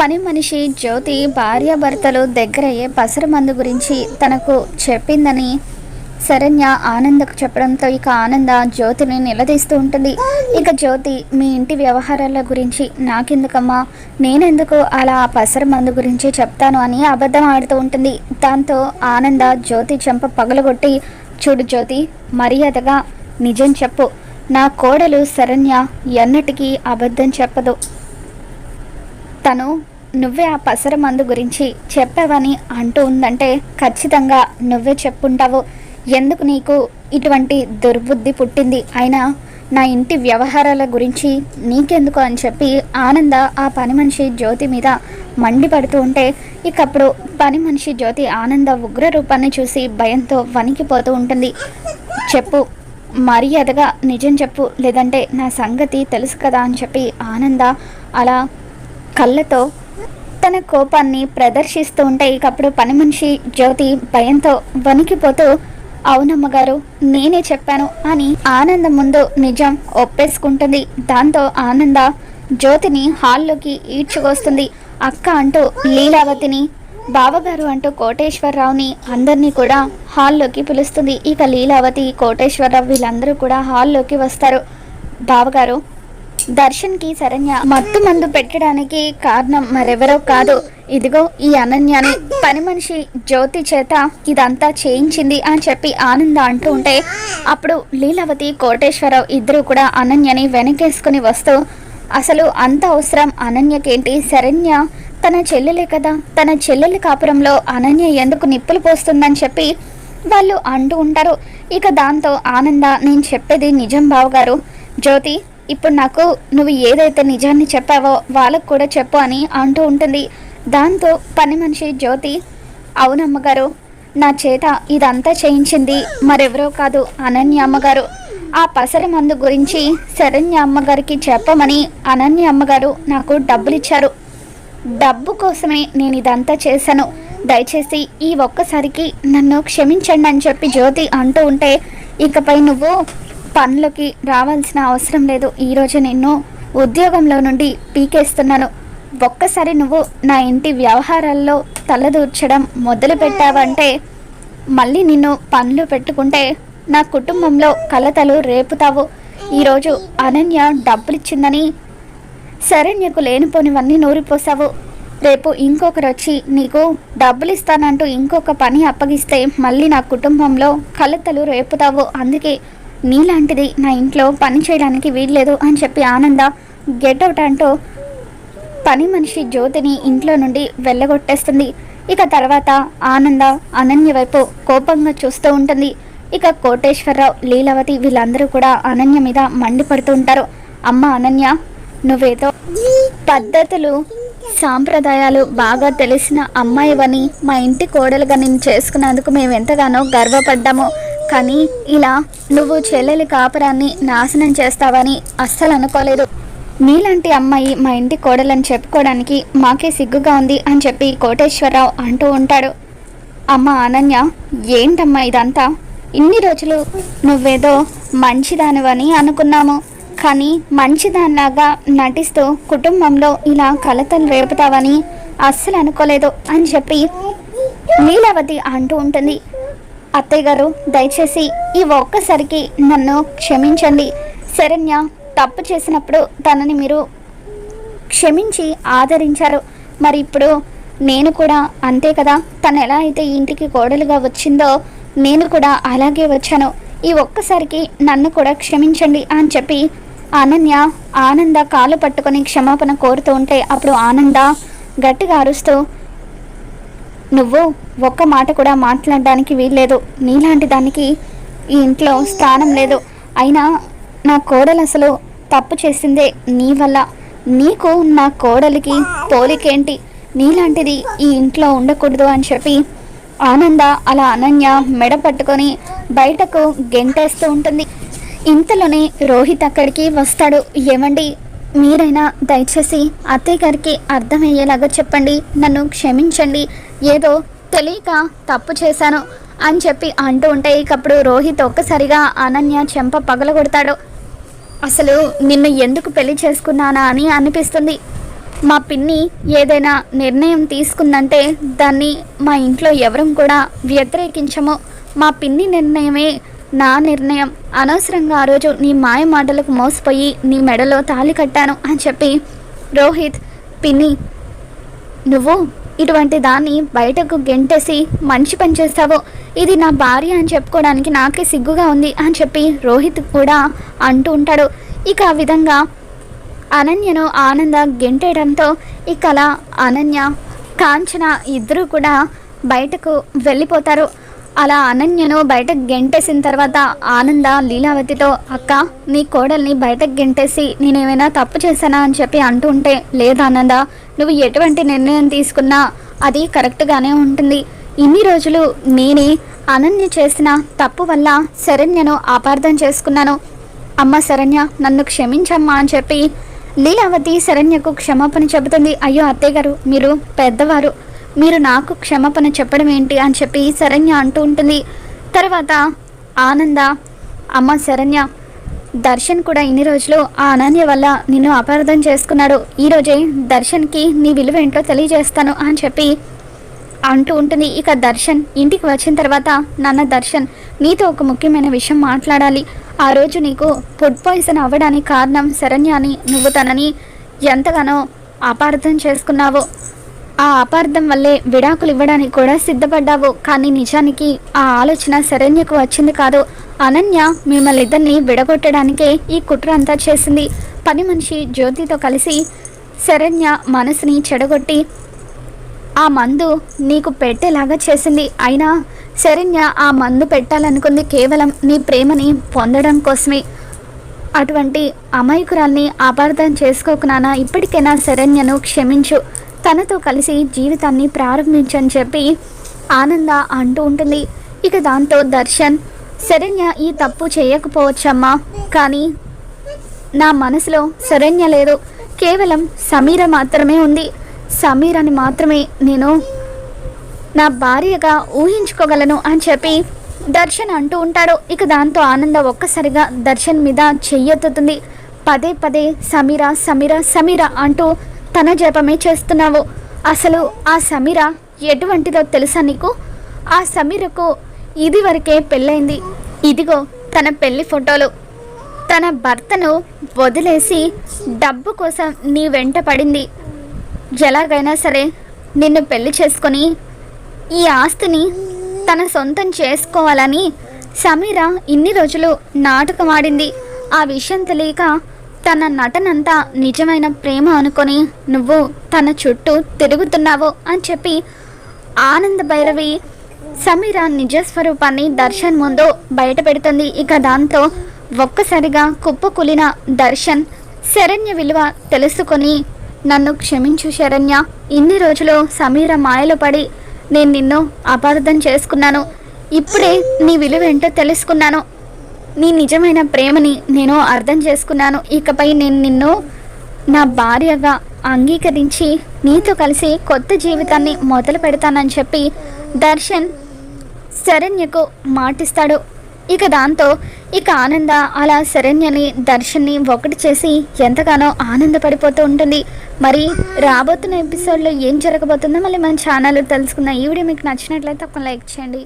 పని మనిషి జ్యోతి భార్యాభర్తలు దగ్గరయ్యే పసరు మందు గురించి తనకు చెప్పిందని శరణ్య ఆనందకు చెప్పడంతో ఇక ఆనంద జ్యోతిని నిలదీస్తూ ఉంటుంది. ఇక జ్యోతి మీ ఇంటి వ్యవహారాల గురించి నాకెందుకమ్మా? నేనెందుకు అలా ఆ పసరు మందు గురించి చెప్తాను అని అబద్ధం ఆడుతూ ఉంటుంది. దాంతో ఆనంద జ్యోతి చెంప పగలగొట్టి చూడు జ్యోతి మర్యాదగా నిజం చెప్పు. నా కోడలు శరణ్య ఎన్నటికీ అబద్ధం చెప్పదు. తను నువ్వే ఆ పసర మందు గురించి చెప్పావని అంటూ ఉందంటే ఖచ్చితంగా నువ్వే చెప్పుంటావు. ఎందుకు నీకు ఇటువంటి దుర్బుద్ధి పుట్టింది? అయినా నా ఇంటి వ్యవహారాల గురించి నీకెందుకు అని చెప్పి ఆనంద ఆ పని మనిషి జ్యోతి మీద మండిపడుతూ ఉంటే ఇకప్పుడు పని మనిషి జ్యోతి ఆనంద ఉగ్ర రూపాన్ని చూసి భయంతో వణికిపోతూ ఉంటుంది. చెప్పు మర్యాదగా నిజం చెప్పు లేదంటే నా సంగతి తెలుసు కదా అని చెప్పి ఆనంద అలా కళ్ళతో తన కోపాన్ని ప్రదర్శిస్తూ ఉంటే ఇకప్పుడు పని మనిషి జ్యోతి భయంతో వణికిపోతూ అవునమ్మగారు నేనే చెప్పాను అని ఆనందం ముందు నిజం ఒప్పేసుకుంటుంది. దాంతో ఆనంద జ్యోతిని హాల్లోకి ఈడ్చుకొస్తుంది. అక్క అంటూ లీలావతిని బావగారు అంటూ కోటేశ్వరరావుని అందరినీ కూడా హాల్లోకి పిలుస్తుంది. ఇక లీలావతి కోటేశ్వరరావు వీళ్ళందరూ కూడా హాల్లోకి వస్తారు. బావగారు దర్శన్కి శరణ్య మత్తు మందు పెట్టడానికి కారణం మరెవరో కాదు. ఇదిగో ఈ అనన్యని. పని మనిషి జ్యోతి చేత ఇదంతా చేయించింది అని చెప్పి ఆనంద అంటూ ఉంటే అప్పుడు లీలావతి కోటేశ్వరరావు ఇద్దరు కూడా అనన్యని వెనకేసుకుని వస్తూ అసలు అంత అవసరం అనన్యకేంటి? శరణ్య తన చెల్లెలే కదా. తన చెల్లెలి కాపురంలో అనన్య ఎందుకు నిప్పులు పోస్తుందని చెప్పి వాళ్ళు అంటూ ఉంటారు. ఇక దాంతో ఆనంద నేను చెప్పేది నిజం బావగారు. జ్యోతి ఇప్పుడు నాకు నువ్వు ఏదైతే నిజాన్ని చెప్పావో వాళ్ళకు కూడా చెప్పు అని అంటూ ఉంటుంది. దాంతో పని మనిషి జ్యోతి అవునమ్మగారు నా చేత ఇదంతా చేయించింది మరెవరో కాదు అనన్య అమ్మగారు. ఆ పసరి మందు గురించి శరణ్య అమ్మగారికి చెప్పమని అనన్య అమ్మగారు నాకు డబ్బులు ఇచ్చారు డబ్బు కోసమే నేను ఇదంతా చేశాను. దయచేసి ఈ ఒక్కసారికి నన్ను క్షమించండి అని చెప్పి జ్యోతి అంటూ ఉంటే ఇకపై నువ్వు పనులకి రావాల్సిన అవసరం లేదు. ఈరోజు నిన్ను ఉద్యోగంలో నుండి పీకేస్తున్నాను. ఒక్కసారి నువ్వు నా ఇంటి వ్యవహారాల్లో తలదూర్చడం మొదలు పెట్టావంటే మళ్ళీ నిన్ను పనులు పెట్టుకుంటే నా కుటుంబంలో కలతలు రేపుతావు. ఈరోజు అనన్య డబ్బులిచ్చిందని శరణ్యకు లేనిపోనివన్నీ నూరిపోసావు. రేపు ఇంకొకరు వచ్చి నీకు డబ్బులు ఇస్తానంటూ ఇంకొక పని అప్పగిస్తే మళ్ళీ నా కుటుంబంలో కలతలు రేపుతావు. అందుకే నీలాంటిది నా ఇంట్లో పని చేయడానికి వీల్లేదు అని చెప్పి ఆనంద గెట్ అవుట్ అంటూ పని మనిషి జ్యోతిని ఇంట్లో నుండి వెళ్ళగొట్టేస్తుంది. ఇక తర్వాత ఆనంద అనన్య వైపు కోపంగా చూస్తూ ఉంటుంది. ఇక కోటేశ్వరరావు లీలావతి వీళ్ళందరూ కూడా అనన్య మీద మండిపడుతూ ఉంటారు. అమ్మ అనన్య నువ్వేదో పద్ధతులు సాంప్రదాయాలు బాగా తెలిసిన అమ్మాయివని మా ఇంటి కోడలుగా నేను చేసుకున్నందుకు మేము ఎంతగానో గర్వపడ్డాము. కానీ ఇలా నువ్వు చెల్లెలి కాపురాన్ని నాశనం చేస్తావని అస్సలు అనుకోలేదు. నీలాంటి అమ్మాయి మా ఇంటి కోడలని చెప్పుకోవడానికి మాకే సిగ్గుగా ఉంది అని చెప్పి కోటేశ్వరరావు అంటూ ఉంటాడు. అమ్మ అనన్య ఏంటమ్మా ఇదంతా? ఇన్ని రోజులు నువ్వేదో మంచిదానివని అనుకున్నాము. కానీ మంచిదానిలాగా నటిస్తూ కుటుంబంలో ఇలా కలతలు రేపుతావని అస్సలు అనుకోలేదు అని చెప్పి లీలావతి అంటూ ఉంటుంది. అత్తయ్య గారు దయచేసి ఈ ఒక్కసారికి నన్ను క్షమించండి. శరణ్య తప్పు చేసినప్పుడు తనని మీరు క్షమించి ఆదరించారు. మరి ఇప్పుడు నేను కూడా అంతే కదా? తను ఎలా అయితే ఇంటికి కోడలుగా వచ్చిందో నేను కూడా అలాగే వచ్చాను. ఈ ఒక్కసారికి నన్ను కూడా క్షమించండి అని చెప్పి అనన్య ఆనంద కాలు పట్టుకొని క్షమాపణ కోరుతూ ఉంటే అప్పుడు ఆనంద గట్టిగా అరుస్తూ నువ్వు ఒక్క మాట కూడా మాట్లాడడానికి వీల్లేదు. నీలాంటి దానికి ఈ ఇంట్లో స్థానం లేదు. అయినా నా కోడలు అసలు తప్పు చేసిందే నీ వల్ల. నీకు నా కోడలికి పోలికేంటి? నీలాంటిది ఈ ఇంట్లో ఉండకూడదు అని చెప్పి ఆనంద అలా అనన్య మెడ పట్టుకొని బయటకు గెంటేస్తూ ఉంటుంది. ఇంతలోనే రోహిత్ అక్కడికి వస్తాడు. ఏమండి? మీరైనా దయచేసి అత్తయ్య గారికి అర్థమయ్యేలాగా చెప్పండి. నన్ను క్షమించండి. ఏదో తెలియక తప్పు చేశాను అని చెప్పి అంటూ ఉంటే ఇకప్పుడు రోహిత్ ఒక్కసారిగా అనన్య చెంప పగలగొడతాడు. అసలు నిన్ను ఎందుకు పెళ్ళి చేసుకున్నానా అని అనిపిస్తుంది. మా పిన్ని ఏదైనా నిర్ణయం తీసుకుందంటే దాన్ని మా ఇంట్లో ఎవరం కూడా వ్యతిరేకించము. మా పిన్ని నిర్ణయమే నా నిర్ణయం. అనవసరంగా ఆ రోజు నీ మాయ మాటలకు మోసపోయి నీ మెడలో తాళి కట్టాను అని చెప్పి రోహిత్ పిన్ని నువ్వు ఇటువంటి దాన్ని బయటకు గెంటేసి మంచి పని చేస్తావు? ఇది నా భార్య అని చెప్పుకోవడానికి నాకే సిగ్గుగా ఉంది అని చెప్పి రోహిత్ కూడా అంటూ ఉంటాడు. ఇక ఆ విధంగా అనన్యను ఆనంద గెంటేయడంతో ఇక అలా అనన్య కాంచన ఇద్దరు కూడా బయటకు వెళ్ళిపోతారు. అలా అనన్యను బయటకు గెంటేసిన తర్వాత ఆనంద లీలావతితో అక్క నీ కోడల్ని బయటకు గెంటేసి నేనేమైనా తప్పు చేశానా? అని చెప్పి అంటూ ఉంటే లేదు ఆనంద నువ్వు ఎటువంటి నిర్ణయం తీసుకున్నా అది కరెక్ట్గానే ఉంటుంది. ఇన్ని రోజులు నేనే అనన్య చేసిన తప్పు వల్ల శరణ్యను అపార్థం చేసుకున్నాను. అమ్మ శరణ్య నన్ను క్షమించమ్మా అని చెప్పి లీలావతి శరణ్యకు క్షమాపణ చెబుతుంది. అయ్యో అత్తయ్య గారు మీరు పెద్దవారు. మీరు నాకు క్షమాపణ చెప్పడం ఏంటి అని చెప్పి శరణ్య అంటూ ఉంటుంది. తర్వాత ఆనంద అమ్మ శరణ్య దర్శన్ కూడా ఇన్ని రోజులు ఆ అనన్య వల్ల నిన్ను అపార్థం చేసుకున్నాడు. ఈరోజే దర్శన్కి నీ విలువ ఏంటో తెలియజేస్తాను అని చెప్పి అంటూ ఉంటుంది. ఇక దర్శన్ ఇంటికి వచ్చిన తర్వాత నాన్న దర్శన్ నీతో ఒక ముఖ్యమైన విషయం మాట్లాడాలి. ఆ రోజు నీకు ఫుడ్ పాయిజన్ అవ్వడానికి కారణం శరణ్య అని నువ్వు తనని ఎంతగానో అపార్థం చేసుకున్నావు. ఆ అపార్థం వల్లే విడాకులు ఇవ్వడానికి కూడా సిద్ధపడ్డావు. కానీ నిజానికి ఆ ఆలోచన శరణ్యకు వచ్చింది కాదు. అనన్య మిమ్మల్ని ఇద్దరిని విడగొట్టడానికే ఈ కుట్ర అంతా చేసింది. పని మనిషి జ్యోతితో కలిసి శరణ్య మనసుని చెడగొట్టి ఆ మందు నీకు పెట్టేలాగా చేసింది. అయినా శరణ్య ఆ మందు పెట్టాలనుకుంది కేవలం నీ ప్రేమని పొందడం కోసమే. అటువంటి అమాయకురాల్ని అపార్థం చేసుకోకున్నానా ఇప్పటికైనా శరణ్యను క్షమించు. తనతో కలిసి జీవితాన్ని ప్రారంభించని చెప్పి ఆనంద అంటూ ఉంటుంది. ఇక దాంతో దర్శన్ శరణ్య ఈ తప్పు చేయకపోవచ్చమ్మా. కానీ నా మనసులో శరణ్య లేదు. కేవలం సమీర మాత్రమే ఉంది. సమీరని మాత్రమే నేను నా భార్యగా ఊహించుకోగలను అని చెప్పి దర్శన్ అంటూ ఉంటాడు. ఇక దాంతో ఆనంద ఒక్కసారిగా దర్శన్ మీద చెయ్యెత్తుతుంది. పదే పదే సమీర సమీర సమీర అంటూ తన జపమే చేస్తున్నావు. అసలు ఆ సమీర ఎటువంటిదో తెలుసా నీకు? ఆ సమీరకు ఇది వరకే పెళ్ళైంది ఇదిగో తన పెళ్ళి ఫోటోలు. తన భర్తను వదిలేసి డబ్బు కోసం నీ వెంట పడింది. ఎలాగైనా సరే నిన్ను పెళ్ళి చేసుకొని ఈ ఆస్తిని తన సొంతం చేసుకోవాలని సమీర ఇన్ని రోజులు నాటకం ఆడింది. ఆ విషయం తెలియక తన నటనంతా నిజమైన ప్రేమ అనుకొని నువ్వు తన చుట్టూ తిరుగుతున్నావు అని చెప్పి ఆనంద భైరవి సమీర నిజస్వరూపాన్ని దర్శన్ ముందు బయట పెడుతుంది. ఇక దాంతో ఒక్కసారిగా కుప్పకులిన దర్శన్ శరణ్య విలువ తెలుసుకొని నన్ను క్షమించు శరణ్య. ఇన్ని రోజులు సమీర మాయలో పడి నేను నిన్ను అపార్థం చేసుకున్నాను. ఇప్పుడే నీ విలువ ఏంటో తెలుసుకున్నాను. నీ నిజమైన ప్రేమని నేను అర్థం చేసుకున్నాను. ఇకపై నేను నిన్ను నా భార్యగా అంగీకరించి నీతో కలిసి కొత్త జీవితాన్ని మొదలు పెడతానని చెప్పి దర్శన్ శరణ్యకు మాటిస్తాడు. ఇక దాంతో ఇక ఆనంద అలా శరణ్యని దర్శన్ని ఒకటి చేసి ఎంతగానో ఆనందపడిపోతూ ఉంటుంది. మరి రాబోతున్న ఎపిసోడ్లో ఏం జరగబోతుందో మళ్ళీ మన ఛానల్ తెలుసుకుందాం. ఈ వీడియో మీకు నచ్చినట్లయితే ఒక లైక్ చేయండి.